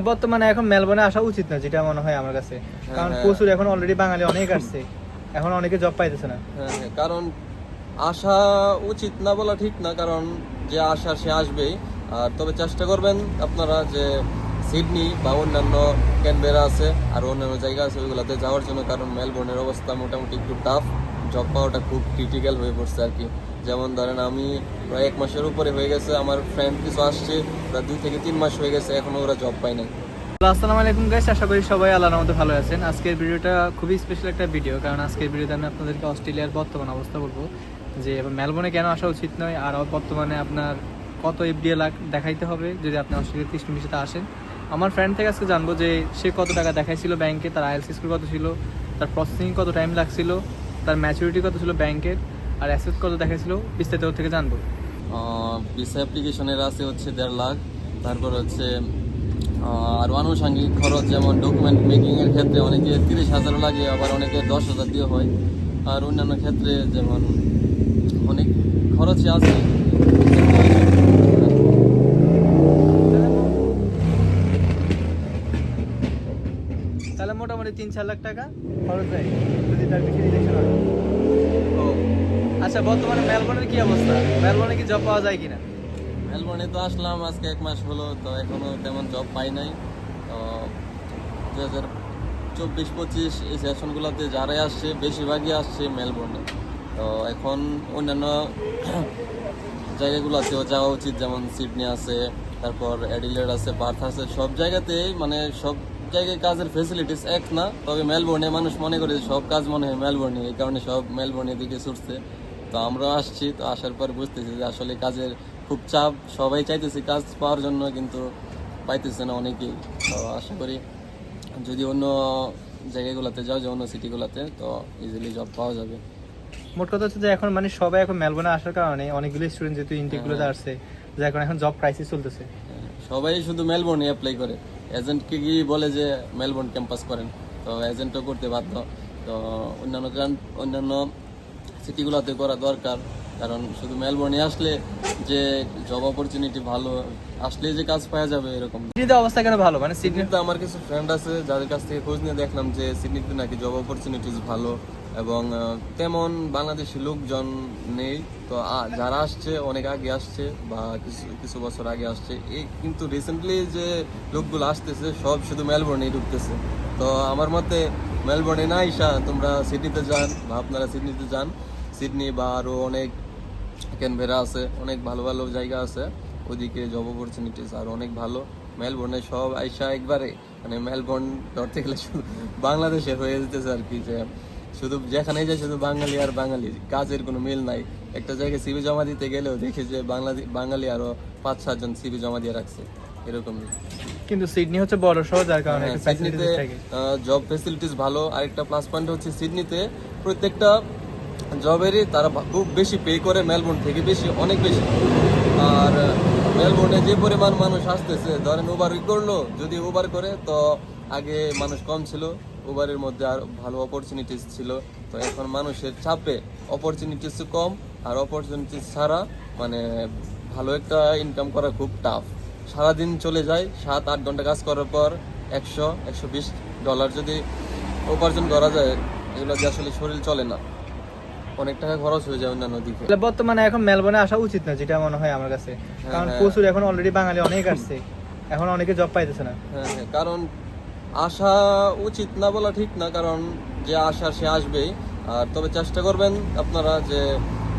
বর্তমানে এখন মেলবোর্নে আসা উচিত না যেটা মনে হয় আমার কাছে। কারণ হ্যাঁ। প্রচুর এখন অলরেডি বাঙালি অনেক আসছে। এখন অনেকে জব পাইতেছে না। হ্যাঁ হ্যাঁ, কারণ আসা উচিত না বলা ঠিক না কারণ যে আসা সে আসবেই। আর তবে চেষ্টা করবেন আপনারা যে সিডনি বা অন্যান্য ক্যানবেরা আছে আর অন্যান্য জায়গা আছে ওইগুলোতে যাওয়ার জন্য কারণ মেলবোর্নের অবস্থা মোটামুটি একটু টাফ জব পাওয়াটা খুব ক্রিটিক্যাল হয়ে পড়ছে আর কি। যেমন ধরেন আমি প্রায় এক মাসের উপরে হয়ে গেছে, আমার ফ্রেন্ড কিছু আসছে, প্রায় দুই থেকে তিন মাস হয়ে গেছে, এখনও ওরা জব পায় নাই। আসসালামু আলাইকুম গাইস আশা করি সবাই আল্লাহর মধ্যে ভালো আছেন। আজকের ভিডিওটা খুবই স্পেশাল একটা ভিডিও কারণ আজকের ভিডিওতে আমি আপনাদেরকে অস্ট্রেলিয়ার বর্তমান অবস্থা বলব। যে মেলবোর্নে কেন আসা উচিত নয়, আর বর্তমানে আপনার কত এফডিএ লাখ দেখাইতে হবে, যদি আপনি অস্ট্রেলিয়ার তিরিশ ভিসাতে আসেন। আমার ফ্রেন্ড থেকে আজকে জানব যে সে কত টাকা দেখাইছিল ব্যাংকে তার আইএলসি স্কুল কত ছিল, তার প্রসেসিং কত টাইম লাগছিল তার ম্যাচুরিটি কত ছিল ব্যাংকের? আর অ্যাসেট কত দেখাছিল বিস্তারিত থেকে জানব। ভিসা অ্যাপ্লিকেশনের আছে হচ্ছে দেড় লাখ। তারপর হচ্ছে আর আনুষঙ্গিক খরচ যেমন ডকুমেন্ট মেকিংয়ের ক্ষেত্রে অনেকে তিরিশ হাজারও লাগে, আবার অনেকে দশ হাজার দিয়ে হয়। আর অন্যান্য ক্ষেত্রে যেমন অনেক খরচই আছে তাহলে মোটামুটি তিন চার লাখ টাকা খরচ হয় যদি তার বেশি রিজেকশন হয়। তো আচ্ছা বর্তমানে মেলবোর্নের কি অবস্থা? মেলবোর্নে কি জব পাওয়া যায় কিনা? মেলবোর্নে তো আসলাম আজকে এক মাস হলো তো এখনও তেমন জব পাই নাই। তো দু হাজার চব্বিশ পঁচিশ এই সেশনগুলোতে যারাই আসছে বেশিরভাগই আসছে মেলবোর্নে। তো এখন অন্যান্য জায়গাগুলো জায়গাগুলোতেও যাওয়া উচিত যেমন সিডনি আছে তারপর অ্যাডিলেড আছে পার্থ আছে সব জায়গাতেই মানে সব জায়গায় কাজের ফেসিলিটিস এক না তবে মেলবোর্নে মানুষ মনে করে সব কাজ মনে হয় মেলবোর্নে এই কারণে সব মেলবোর্নের দিকে ছুটছে। তো আমরা আসছি তো আসার পর বুঝতেছি যে আসলে কাজের খুব চাপ সবাই চাইতেছে কাজ পাওয়ার জন্য কিন্তু পাইতেছে না অনেকেই। তো আশা করি যদি অন্য জায়গাগুলোতে যাও যে অন্য সিটিগুলোতে তো ইজিলি জব পাওয়া যাবে। মোট কথা হচ্ছে যে এখন মানে সবাই এখন মেলবোর্নে আসার কারণে অনেকগুলো স্টুডেন্ট যেহেতু ইনটেকগুলোতে আসছে যে এখন এখন জব ক্রাইসিস চলতেছে। হ্যাঁ, সবাই শুধু মেলবোর্নে অ্যাপ্লাই করে। এজেন্টকে কি বলে যে মেলবোর্ন ক্যাম্পাস করেন? তো এজেন্টও করতে বাধ্য। তো অন্যান্য অন্যান্য সিটিগুলোতে করা দরকার। কারণ শুধু মেলবোর্নে আসলে যে জব অপরচুনিটি ভালো আসলে যে কাজ পাওয়া যাবে এরকম সিডনিতে অবস্থা কেন ভালো? মানে সিডনিতে আমার কিছু ফ্রেন্ড আছে যাদের কাছ থেকে খোঁজ নিয়ে দেখলাম যে সিডনিতে নাকি জব অপরচুনিটিস ভালো। এবং তেমন বাংলাদেশি লোকজন নেই। তো যারা আসছে, অনেক আগে আসছে বা কিছু কিছু বছর আগে আসছে। এই কিন্তু রিসেন্টলি যে লোকগুলো আসতেছে, সব শুধু মেলবোর্নেই ঢুকতেছে। তো, আমার মতে মেলবোর্নে না ইসা তোমরা সিডনিতে যান বা আপনারা সিডনিতে যান। সিডনি বা আরও অনেক ক্যানভেরা আছে, অনেক ভালো ভালো জায়গা আছে। ওদিকে জব অপরচুনিটিস আর অনেক ভালো। মেলবোর্নে সব আইসা একবারে মানে মেলবোর্ন ধরতে গেলে বাংলাদেশে হয়ে যেতেছে আর কি যে শুধু যেখানে যায় শুধু বাঙালি আর বাঙালি কাজের কোনো মিল নাই। একটা জায়গায় সিবি জমা দিতে গেলেও দেখি যে বাংলাদেশ বাঙালি আরও পাঁচ সাতজন সিবি জমা দিয়ে রাখছে। এরকমই কিন্তু সিডনি হচ্ছে বড় শহর যার কারণে সিডনিতে জব ফেসিলিটিস ভালো। আরেকটা প্লাস পয়েন্ট হচ্ছে সিডনিতে প্রত্যেকটা জবেরই তারা খুব বেশি পে করে মেলবোর্ন থেকে বেশি অনেক বেশি। আর মেলবোর্নে যে পরিমাণ মানুষ আসতেছে ধরেন উবার করল যদি উবার করে তো আগে মানুষ কম ছিল। উবারের মধ্যে আর ভালো অপরচুনিটিস ছিল। তো এখন মানুষের চাপে অপরচুনিটিস কম আর অপরচুনিটিস ছাড়া মানে ভালো একটা ইনকাম করা খুব টাফ সারাদিন চলে যায় সাত আট ঘণ্টা কাজ করার পর একশো একশো বিশ ডলার যদি উপার্জন করা যায় এগুলো যে আসলে শরীর চলে না। অনেক টাকা খরচ হয়ে যায় অন্যান্য দিকে। তাহলে বর্তমানে এখন মেলবোর্নে আসা উচিত না যেটা মনে হয় আমার কাছে? কারণ হ্যাঁ। প্রচুর এখন অলরেডি বাঙালি অনেক আসছে। এখন অনেকে জব পাইতেছে না। হ্যাঁ হ্যাঁ কারণ আসা উচিত না বলা ঠিক না কারণ যে আসার সে আসবেই। আর তবে চেষ্টা করবেন আপনারা যে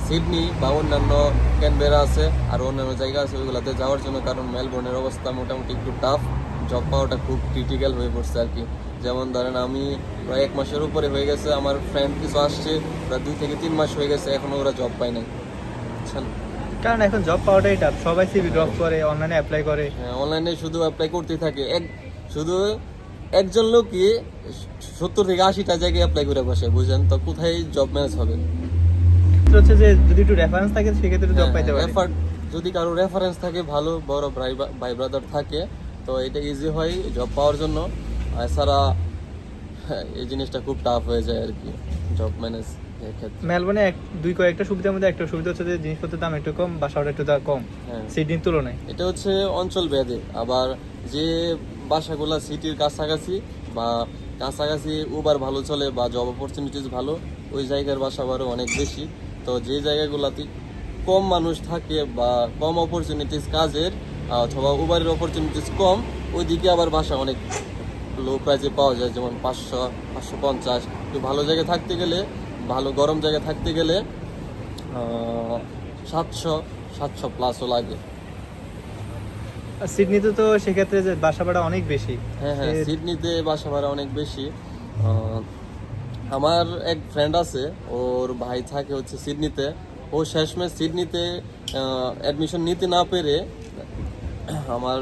সিডনি বা অন্যান্য ক্যানবেরা আছে আর অন্যান্য জায়গা আছে ওইগুলোতে যাওয়ার জন্য কারণ মেলবোর্নের অবস্থা মোটামুটি একটু টাফ জব পাওয়াটা খুব ক্রিটিক্যাল হয়ে পড়ছে আর কি। যেমন ধরেন আমি প্রায় এক মাসের উপরে হয়ে গেছে আমার ফ্রেন্ড কিছু আসছে প্রায় দুই থেকে তিন মাস হয়ে গেছে এখনও ওরা জব পায় নাই। বুঝছেন? কারণ এখন জব পাওয়াটাই টাফ সবাই সিভি ড্রপ করে অনলাইনে অ্যাপ্লাই করে। হ্যাঁ অনলাইনে শুধু অ্যাপ্লাই করতেই থাকে। এক শুধু একজন লোকই সত্তর থেকে আশিটা জায়গায় অ্যাপ্লাই করে বসে বুঝেন তো কোথায় জব ম্যানেজ হবে? হচ্ছে যে যদি একটু রেফারেন্স থাকে সেক্ষেত্রে জব পাইতে পারে। রেফার যদি কারও রেফারেন্স থাকে ভালো বড় ভাই ব্রাদার থাকে তো এটা ইজি হয় জব পাওয়ার জন্য। এছাড়া হ্যাঁ, এই জিনিসটা খুব টাফ হয়ে যায় আর কি জব ম্যানেজ মেলবোর্নে এক দুই কয়েকটা সুবিধার মধ্যে একটা সুবিধা হচ্ছে যে জিনিসপত্রের দাম একটু কম বাসাটা একটু দাম কম হ্যাঁ। সিডনির তুলনায়। এটা হচ্ছে অঞ্চল ভেদে। আবার যে বাসাগুলো সিটির কাছাকাছি বা কাছাকাছি উবার ভালো চলে বা জব অপরচুনিটিস ভালো, ওই জায়গার বাসা আবারও অনেক বেশি। তো যে জায়গাগুলাতে কম মানুষ থাকে বা কম অপরচুনিটিস কাজের অথবা উবারের অপরচুনিটিস কম, ওইদিকে আবার বাসা অনেক লো প্রাইসে পাওয়া যায়, যেমন পাঁচশো পাঁচশো পঞ্চাশ। একটু ভালো জায়গায় থাকতে গেলে, ভালো গরম জায়গায় থাকতে গেলে সাতশো সাতশো প্লাসও লাগে। সিডনিতে তো সেক্ষেত্রে যে বাসা ভাড়া অনেক বেশি। হ্যাঁ হ্যাঁ সিডনিতে বাসা ভাড়া অনেক বেশি। আমার এক ফ্রেন্ড আছে ওর ভাই থাকে হচ্ছে সিডনিতে। ও শেষমেশ সিডনিতে অ্যাডমিশন নিতে না পেরে আমার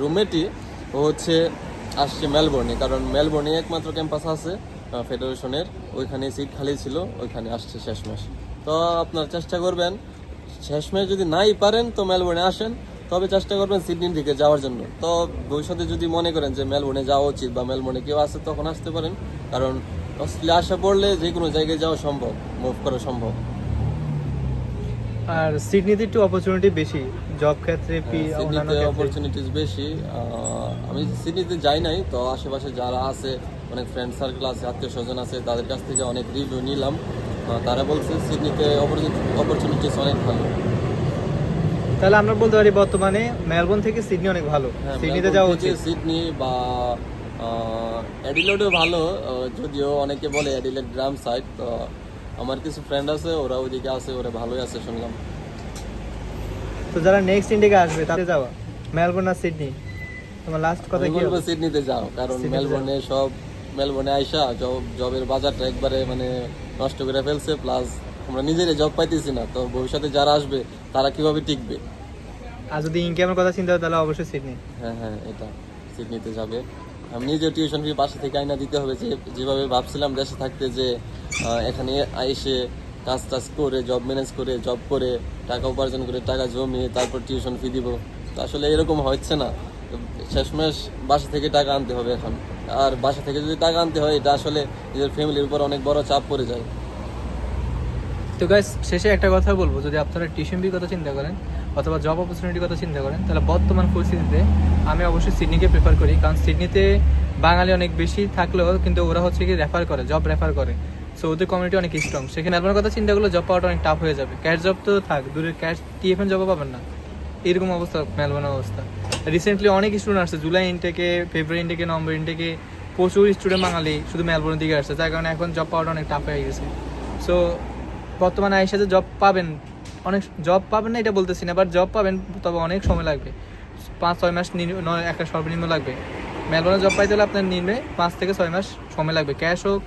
রুমমেটই ও হচ্ছে আসছে মেলবোর্নে কারণ মেলবোর্নে একমাত্র ক্যাম্পাস আছে ফেডারেশনের ওইখানে সিট খালি ছিল ওইখানে আসছে শেষমেশ। তো আপনার চেষ্টা করবেন শেষমেশ যদি নাই পারেন তো মেলবোর্নে আসেন। তবে চেষ্টা করবেন সিডনির দিকে যাওয়ার জন্য। তো ভবিষ্যতে যদি মনে করেন যে মেলবোর্নে যাওয়া উচিত বা মেলবোর্নে কেউ আসে তখন আসতে পারেন। কারণ অস্ট্রেলিয়া আসা পড়লে যে কোনো জায়গায় যাওয়া সম্ভব মুভ করা সম্ভব। আর সিডনিতে একটু অপরচুনিটি বেশি জব ক্ষেত্রে সিডনিতে অপরচুনিটিস বেশি। আমি সিডনিতে যাই নাই তো আশেপাশে যারা আছে অনেক ফ্রেন্ড সার্কেল আছে আত্মীয় স্বজন আছে তাদের কাছ থেকে অনেক রিভিউ নিলাম। তারা বলছে সিডনিতে অপরচুনিটিস অনেক ভালো। তাহলে আমরা বলতে পারি বর্তমানে মেলবোর্ন থেকে সিডনি অনেক ভালো। হ্যাঁ, সিডনিতে যাওয়া উচিত। সিডনি বা অ্যাডিলেডও ভালো যদিও অনেকে বলে অ্যাডিলেড গ্রাম সাইড তো আমার কিছু ফ্রেন্ড আছে ওরা ওইদিকে আছে ওরা ভালোই আছে শুনলাম। তো যারা নেক্সট ইন্ডিকে আসবে তাতে যাওয়া? মেলবোর্ন আর সিডনি। তোমার লাস্ট কথা কি বলব সিডনিতে যাও কারণ মেলবোর্নে সব মেলবোর্নে আইসা জব জবের বাজারটা একবারে মানে নষ্ট করে ফেলছে প্লাস আমরা নিজেরাই জব পাইতেছি না তো ভবিষ্যতে যারা আসবে তারা কীভাবে টিকবে? আর যদি ইনকামের কথা চিন্তা হয় তাহলে অবশ্যই সিডনি হ্যাঁ হ্যাঁ এটা সিডনিতে যাবে। আমি নিজে টিউশন ফি পাশে থেকে আইনা দিতে হবে যে যেভাবে ভাবছিলাম দেশে থাকতে যে এখানে এসে কাজ টাজ করে জব ম্যানেজ করে জব করে টাকা উপার্জন করে টাকা জমিয়ে তারপর টিউশন ফি দিব। তো আসলে এরকম হচ্ছে না। শেষমেশ বাসা থেকে টাকা আনতে হবে এখন। আর বাসা থেকে যদি টাকা আনতে হয়, এটা আসলে নিজের ফ্যামিলির উপর অনেক বড় চাপ পড়ে যায়। তো গাইস শেষে একটা কথা বলব। যদি আপনারা টিউশন ফির কথা চিন্তা করেন, অথবা জব অপরচুনিটির কথা চিন্তা করেন, তাহলে বর্তমান পরিস্থিতিতে আমি অবশ্যই সিডনিকে প্রেফার করি। কারণ সিডনিতে বাঙালি অনেক বেশি থাকলেও কিন্তু ওরা হচ্ছে কি রেফার করে জব রেফার করে। সো ওদের কমিউনিটি অনেক স্ট্রং সেখানে আপনার কথা চিন্তা করলে জব পাওয়াটা অনেক টাফ হয়ে যাবে। ক্যাশ জব তো থাক, দূরের ক্যাশ টিএফএন জবও পাবেন না। এরকম অবস্থা মেলবোর্নের অবস্থা। রিসেন্টলি অনেক স্টুডেন্ট আসছে জুলাই ইনটেকে ফেব্রুয়ারি ইনটেকে নভেম্বর ইনটেকে প্রচুর স্টুডেন্ট বাঙালি শুধু মেলবোর্নের দিকে আসছে, যার কারণে এখন জব পাওয়াটা অনেক টাফ হয়ে গেছে। সো বর্তমানে আইসা যে জব পাবেন, অনেক জব পাবেন না এটা বলতেছি না বাট জব পাবেন, তবে অনেক সময় লাগবে। পাঁচ, ছয় মাস একটা সর্বনিম্ন লাগবে। মেলবোর্নে জব পাইতে হলে আপনার নিম্নে পাঁচ থেকে ছয় মাস সময় লাগবে। ক্যাশ হোক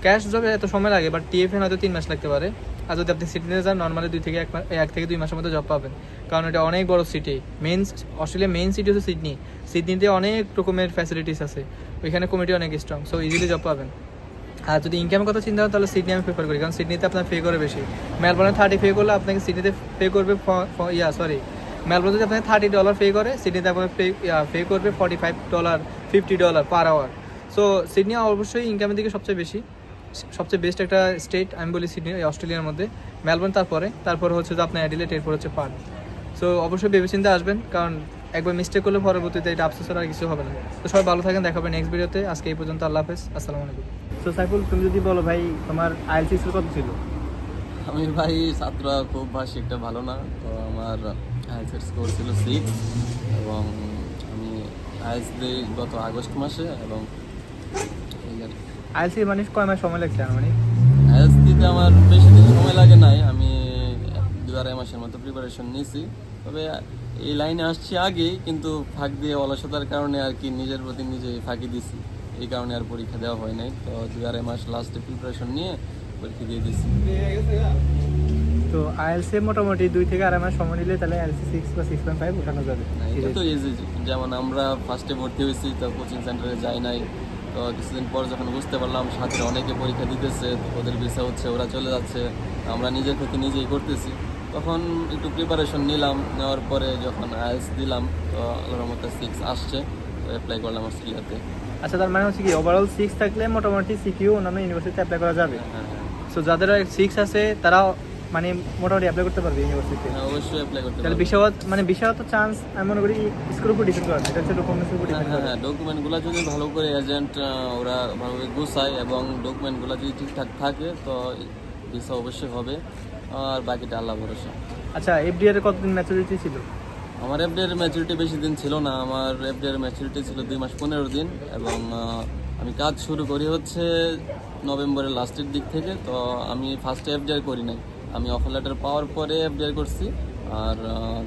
ক্যাশ জবে এত সময় লাগে বাট টিএফএন হয়তো তিন মাস লাগতে পারে। আর যদি আপনি সিটিতে যান নর্মালি দুই থেকে এক এক থেকে দুই মাসের মধ্যে জব পাবেন। কারণ এটা অনেক বড় city main Australia main city হচ্ছে সিডনি সিডনিতে অনেক রকমের ফ্যাসিলিটিস আছে। ওইখানে কমিটি অনেক স্ট্রং সো ইজিলি জব পাবেন। আর যদি ইনকামের কথা চিন্তা করেন, তাহলে সিডনি আমি প্রেফার করি। কারণ সিডনিতে আপনার পে করে বেশি। মেলবোর্নে থার্টি পে করলে আপনাকে সিডনিতে পে করবে ফ- ফ- ইয়া সরি মেলবোর্নে যদি আপনাকে থার্টি ডলার পে করে সিডনিতে আপনাকে পে পে করবে forty five dollar fifty dollar per hour so Sydney অবশ্যই ইনকামের দিকে সবচেয়ে বেশি। সবচেয়ে বেস্ট একটা স্টেট আমি বলি সিডনি অস্ট্রেলিয়ার মধ্যে। মেলবোর্ন তারপরে তারপরে হচ্ছে যে আপনার অ্যাডিলেট এরপর হচ্ছে পার্ট সো অবশ্যই ভেবেচিন্তে আসবেন কারণ একবার মিস্টেক করলে পরবর্তীতে এটা আফসোস আর কিছু হবে না। তো সবাই ভালো থাকেন দেখাবেন নেক্সট ভিডিওতে আজকে এই পর্যন্ত আল্লাহ হাফেজ আসসালামু আলাইকুম। তো সাইফুল তুমি যদি বলো ভাই তোমার আইএলটিএস কত ছিল? আমি ভাই ছাত্র খুব ভাষী একটা ভালো না তো আমার আইএলসের স্কোর ছিল সিক্স এবং আমি আইএলস দিই গত আগস্ট মাসে এবং। আইএলসি মানে কয় মাস সময় লাগছে মানে আইএলস দিতে আমার বেশি দিন সময় লাগে নাই। আমি দু আড়াই মাসের মতো প্রিপারেশন নিয়েছি। তবে এই লাইনে আসছি আগেই কিন্তু ফাঁক দিয়ে অলসতার কারণে আর কি নিজের প্রতি নিজে ফাঁকি দিছি। এই কারণে আর পরীক্ষা দেওয়া হয় নাই। তো দু আড়াই মাস লাস্টে প্রিপারেশন নিয়ে পরীক্ষা দিয়ে দিছি। তো আইএলসি মোটামুটি দুই থেকে আড়াই মাস সময় নিলে তাহলে এলসি সিক্স বা সিক্স পয়েন্ট ফাইভ উঠানো যাবে। তো ইজি যেমন আমরা ফার্স্টে ভর্তি হয়েছি তো কোচিং সেন্টারে যাই নাই তো কিছুদিন পর যখন বুঝতে পারলাম সাথে অনেকে পরীক্ষা দিতেছে ওদের ভিসা হচ্ছে ওরা চলে যাচ্ছে আমরা নিজের ক্ষতি নিজেই করতেছি। তখন একটু প্রিপারেশন নিলাম নেওয়ার পরে যখন আইএলস দিলাম তো আল্লাহর মতো সিক্স আসছে তো অ্যাপ্লাই করলাম অস্ট্রেলিয়াতে আচ্ছা তার মানে হচ্ছে কি ওভারঅল সিক্স থাকলে মোটামুটি সিকিউ অন্যান্য ইউনিভার্সিটিতে অ্যাপ্লাই করা যাবে? সো যাদের সিক্স আছে তারা মানে মোটামুটি অ্যাপ্লাই করতে পারবে ইউনিভার্সিটিতে হ্যাঁ, অবশ্যই অ্যাপ্লাই করতে তাহলে পারবে। মানে বিষয় তো চান্স আমি মনে করি স্কুলের উপর ডিপেন্ড করে। এটা হচ্ছে ডকুমেন্টসের উপর হ্যাঁ ডিপেন্ড হ্যাঁ করে। হ্যাঁ ডকুমেন্টগুলো যদি ভালো করে এজেন্ট ওরা ভালোভাবে গুছায় এবং ডকুমেন্টগুলো যদি ঠিকঠাক থাকে তো ভিসা অবশ্যই হবে। আর বাকিটা আল্লাহ ভরসা। আচ্ছা এফডিআর এর কতদিন ম্যাচুরিটি ছিল? আমার এফডিআর ম্যাচুরিটি বেশি দিন ছিল না। আমার এফডিআর ম্যাচুরিটি ছিল দুই মাস পনেরো দিন এবং আমি কাজ শুরু করি হচ্ছে নভেম্বরের লাস্টের দিক থেকে। তো আমি ফার্স্টে এফডিআর করি নাই। আমি অফার লেটার পাওয়ার পরে এফডিআর করছি। আর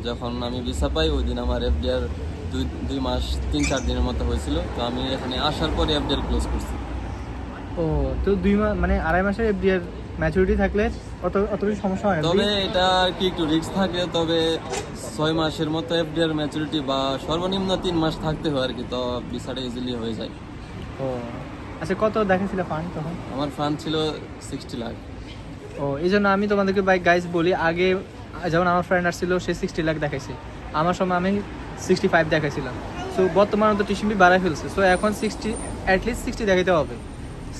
যখন আমি ভিসা পাই ওই দিন আমার এফডিআর দুই দুই মাস তিন চার দিনের মতো হয়েছিল। তো আমি এখানে আসার পরে এফডিআর ক্লোজ করছি। ও তো দুই মাস মানে আড়াই মাসের এফডিআর ম্যাচুরিটি থাকলে অত অত বেশি সমস্যা হয় তবে এটা আর কি একটু রিস্ক থাকে তবে ছয় মাসের মতো এফডিআর ম্যাচুরিটি বা সর্বনিম্ন তিন মাস থাকতে হয় আর কি তো ভিসাটা ইজিলি হয়ে যায়। ও আচ্ছা কত দেখেছিল ফান্ড তখন? আমার ফান্ড ছিল সিক্সটি লাখ ও এই জন্য আমি তোমাদেরকে বাইক গাইজ বলি, আগে যেমন আমার ফ্রেন্ড আসছিল, সে সিক্সটি লাখ দেখাইছে। আমার সময় আমি সিক্সটি ফাইভ দেখাইছিলাম। সো বর্তমানে তো টিউশন বাড়াই ফেলছে। সো এখন সিক্সটি অ্যাটলিস্ট সিক্সটি দেখাইতে হবে।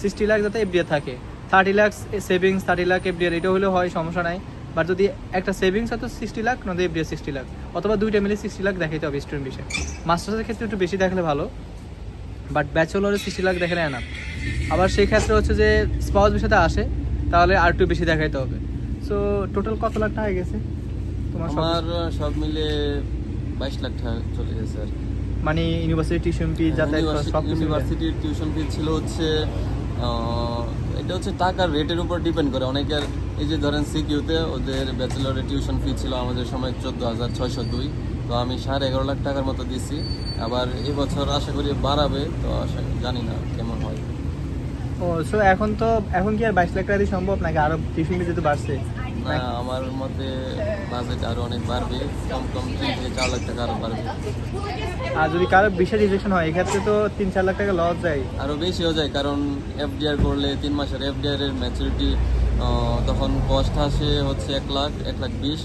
সিক্সটি লাখ যাতে এফডিআর থাকে। Thirty lakh savings thirty lakh FDR এটা হলেও হয়, সমস্যা নাই। বাট যদি একটা সেভিংস হয়তো সিক্সটি লাখ নয়তো এফডিআর সিক্সটি লাখ অথবা দুইটা মিলে সিক্সটি লাখ দেখাইতে হবে স্টুডেন্ট বিষয়ে। মাস্টার্সের ক্ষেত্রে একটু বেশি দেখালে ভালো। বাট ব্যাচেলরে সিক্সটি লাখ দেখালে না আবার সেই ক্ষেত্রে হচ্ছে যে স্পাউস বিষয়তে আসে। তাহলে আর একটু বেশি দেখাইতে হবে। সো টোটাল কত লাখ টাকা গেছে? তোমার সব আমার সব মিলে বাইশ লাখ টাকা চলে গেছে আর মানে ইউনিভার্সিটি টিউশন ফি যাতায়াত সব। ইউনিভার্সিটির টিউশন ফি ছিল হচ্ছে এটা হচ্ছে টাকার রেটের উপর ডিপেন্ড করে। অনেকের এই যে ধরেন সিকিউতে ওদের ব্যাচেলরের টিউশন ফি ছিল আমাদের সময় চোদ্দ হাজার ছয়শো দুই। তো আমি সাড়ে এগারো লাখ টাকার মতো দিছি। আবার এবছর আশা করি বাড়াবে তো আশা জানি না কেমন হয়। ও সো এখন তো এখন কি আর বাইশ লাখ টাকা দিয়ে সম্ভব? নাকি আরও টিউশন ফি যেহেতু বাড়ছে? না আমার মতে বাজেট আরও অনেক বাড়বে। কম কম তিন থেকে চার লাখ টাকা আরও বাড়বে। আর যদি কারও বিশেষ রিজেকশন হয় এক্ষেত্রে তো তিন চার লাখ টাকা লস যায়। আরও বেশি হয়ে যায় কারণ এফডিআর করলে তিন মাসের এফডিআর এর ম্যাচুরিটি তখন কস্ট আসে হচ্ছে এক লাখ এক লাখ বিশ।